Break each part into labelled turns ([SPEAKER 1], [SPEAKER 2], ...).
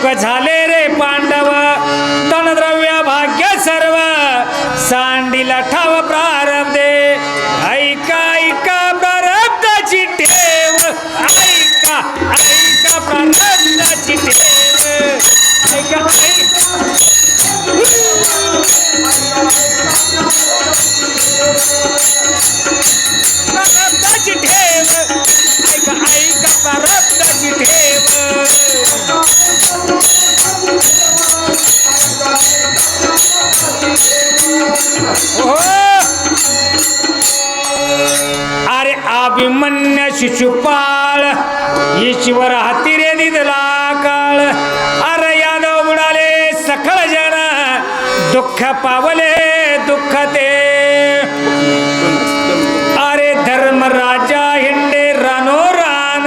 [SPEAKER 1] सुख झाले रे पांडव. धनद्रव्य भाग्य सर्व. सांडीला ठाव अभिमन्य शिशुपाळ ईश्वर हाती दिदला काळ. अरे यादव बुडाले सकळ जण दुःख पावले दुःख ते अरे धर्मराजा हिंडे रानो रान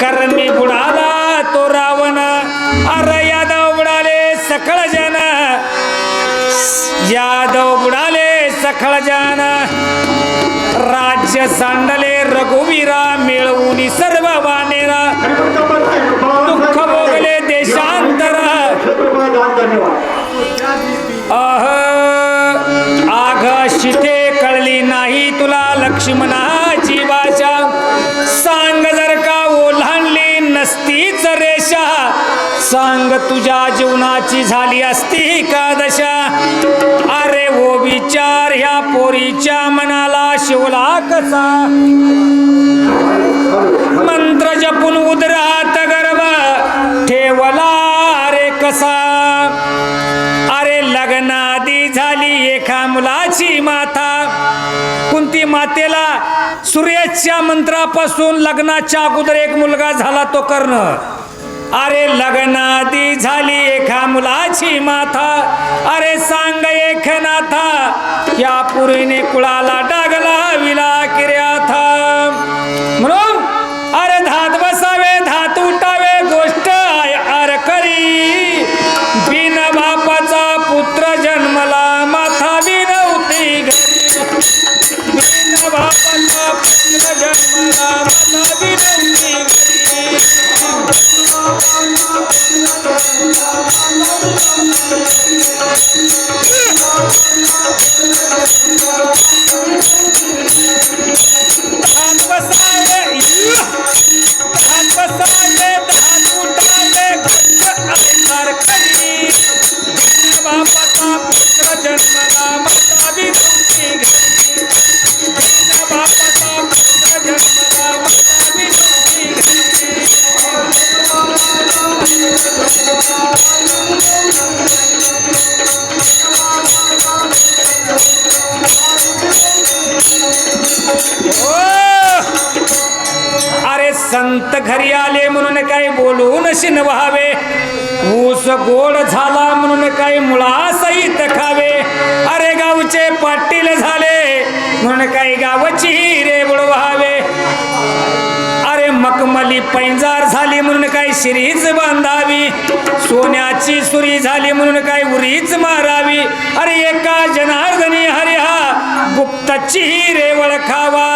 [SPEAKER 1] कर्मी बुडाला तो रावण. अरे यादव बुडाले सकळ जण यादव बुडाले सखळजान राज्य सांडले रघुवीरा मिळवून सर्व वानेरा. दुःख भोगले देशांतर. अह आघ शिथे कळली नाही तुला लक्ष्मणाची भाषा सांग जर का ओलांडली नसतीच रेषा. सांग तुझ्या जीवनाची झाली असती का दशा. तुमच्या मनाला शिवला कसा? मंत्र जपून उदरात गर्भ ठेवला अरे कसा? अरे लग्नादी झाली एका मुलाची माता कुंती मातेला? सूर्याच्या मंत्रापासून लग्नाच्या अगोदर एक मुलगा झाला तो कर्ण. अरे लग्नादी झाली एका मुलाची माथा. अरे सांग एक नाथा. या पुरीने कुळाला डागला विला Thank you. संत घरी आले म्हणून काही बोलून शिन व्हावे ऊस गोड झाला म्हणून काही मुळासही खावे? अरे गावचे पाटील झाले म्हणून काही गावची रे बुडवावे? अरे मकमली पैंजार झाली म्हणून काय शिरीच बांधावी? सोन्याची सुरी झाली म्हणून काय उरीच मारावी? अरे एका जनार्दनी हरिहा गुप्तची रे वळखावा.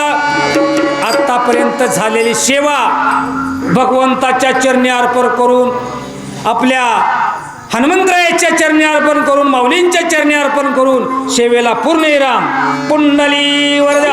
[SPEAKER 1] आतापर्यंत झालेली सेवा भगवंताच्या चरणी अर्पण करून आपल्या हनुमंतरायाच्या चरणी अर्पण करून माऊलींच्या चरणी अर्पण करून सेवेला पूर्ण विराम. पुंडली वरद